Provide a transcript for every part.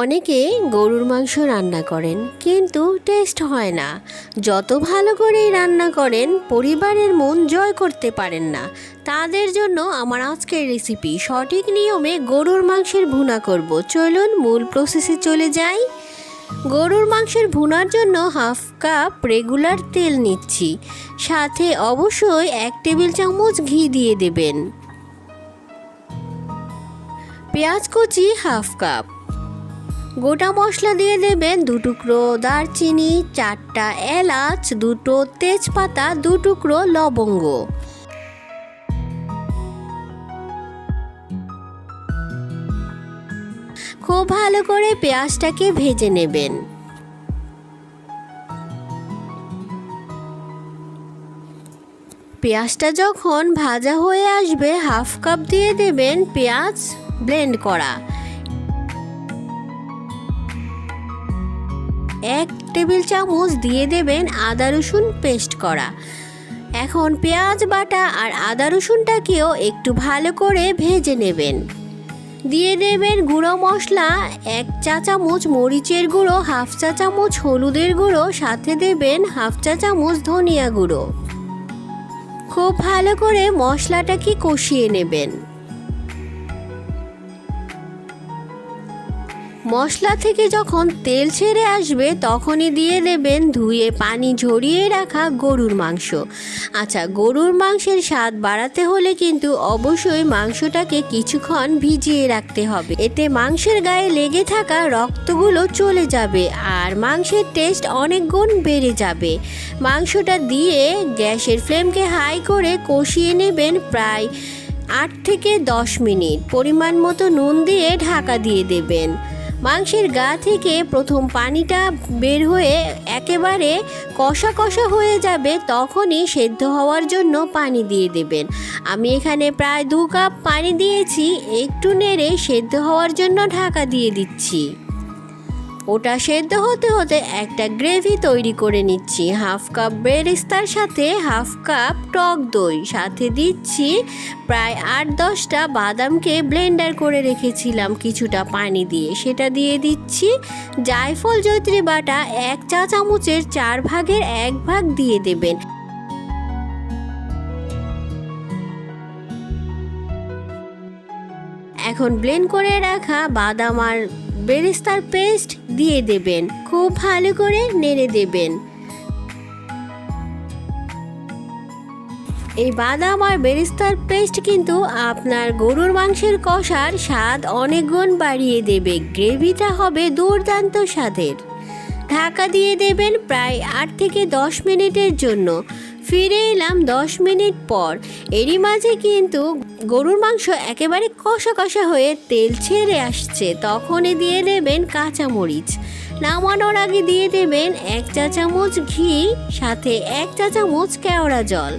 অনেকে গরুর মাংস রান্না করেন, কিন্তু টেস্ট হয় না। যত ভালো করেই রান্না করেন, পরিবারের মন জয় করতে পারেন না। তাদের জন্য আমার আজকের রেসিপি সঠিক নিয়মে গরুর মাংসের ভুনা করব। চলুন মূল প্রসেসে চলে যাই। গরুর মাংসের ভুনার জন্য হাফ কাপ রেগুলার তেল নিচ্ছি। সাথে অবশ্যই এক টেবিল চামচ ঘি দিয়ে দেবেন। পেঁয়াজ কুচি হাফ কাপ। গোটা মশলা দিয়ে দেবেন দু টুকরো দারচিনি, চারটা এলাচ, দুটো তেজপাতা, দু টুকরো লবঙ্গ। খুব ভালো করে পেঁয়াজটাকে ভেজে নেবেন। পেঁয়াজটা যখন ভাজা হয়ে আসবে, হাফ কাপ দিয়ে দেবেন পেঁয়াজ ব্লেন্ড করা। এক টেবিল চামচ দিয়ে দেবেন আদা রসুন পেস্ট করা। এখন পেঁয়াজ বাটা আর আদা রসুনটাকেও একটু ভালো করে ভেজে নেবেন। দিয়ে দেবেন গুঁড়ো মশলা, এক চা চামচ মরিচের গুঁড়ো, হাফ চা চামচ হলুদের গুঁড়ো, সাথে দেবেন হাফ চা চামচ ধনিয়া গুঁড়ো। খুব ভালো করে মশলাটাকে কষিয়ে নেবেন। মশলা থেকে যখন তেল ছেড়ে আসবে, তখনই দিয়ে দেবেন ধুয়ে পানি ঝরিয়ে রাখা গরুর মাংস। আচ্ছা গরুর মাংসের স্বাদ বাড়াতে হলে কিন্তু অবশ্যই মাংসটাকে কিছুক্ষণ ভিজিয়ে রাখতে হবে। এতে মাংসের গায়ে লেগে থাকা রক্তগুলো চলে যাবে আর মাংসের টেস্ট অনেক গুণ বেড়ে যাবে। মাংসটা দিয়ে গ্যাসের ফ্লেমকে হাই করে কষিয়ে নেবেন প্রায় আট থেকে দশ মিনিট। পরিমাণ মতো নুন দিয়ে ঢাকা দিয়ে দেবেন। মাংসের গা থেকে প্রথম পানিটা বের হয়ে একেবারে কষা কষা হয়ে যাবে, তখনই সেদ্ধ হওয়ার জন্য পানি দিয়ে দেবেন। আমি এখানে প্রায় দু কাপ পানি দিয়েছি, একটু নেড়ে সেদ্ধ হওয়ার জন্য ঢাকা দিয়ে দিচ্ছি। ওটা সেদ্ধ হতে হতে একটা গ্রেভি তৈরি করে নিচ্ছি। হাফ কাপ বেরেস্তার সাথে হাফ কাপ টক দই। সাথে দিচ্ছি প্রায় আট দশটা বাদামকে ব্লেন্ডার করে রেখেছিলাম কিছুটা পানি দিয়ে। সেটা দিয়ে দিচ্ছি জায়ফল জৈত্রী বাটা এক চা চামচের চার ভাগের এক ভাগ দিয়ে দেবেন। এখন ব্লেন্ড করে রাখা বাদাম আর বেরেস্তার পেস্ট দিয়ে দেবেন। খুব ভালো করে নেড়ে দেবেন। এই বাদাম আর বেরেস্তার পেস্ট কিন্তু আপনার গরুর মাংসের কষার স্বাদ অনেক গুণ বাড়িয়ে দেবে। গ্রেভিটা হবে দুর্দান্ত স্বাদের। ঢাকা দিয়ে দেবেন প্রায় আট থেকে দশ মিনিটের জন্য। ফিরে এলাম দশ মিনিট পর। এরই মাঝে কিন্তু গরুর মাংস একেবারে কষা কষা হয়ে তেল ছেড়ে আসছে। তখনই দিয়ে দেবেন কাঁচামরিচ। নামানোর আগে দিয়ে দেবেন এক চা চামচ ঘি, সাথে এক চা চামচ কেওড়া জল।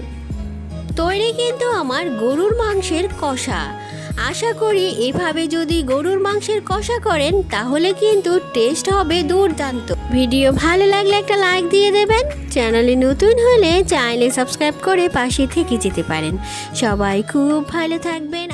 তৈরি কিন্তু আমার গরুর মাংসের কষা। আশা করি এভাবে যদি গরুর মাংসের কষা করেন, তাহলে কিন্তু টেস্ট হবে দুর্দান্ত। ভিডিও ভালো লাগলে একটা লাইক দিয়ে দেবেন। চ্যানেলে নতুন হলে চাইলে সাবস্ক্রাইব করে পাশে থেকে যেতে পারেন। সবাই খুব ভালো থাকবেন।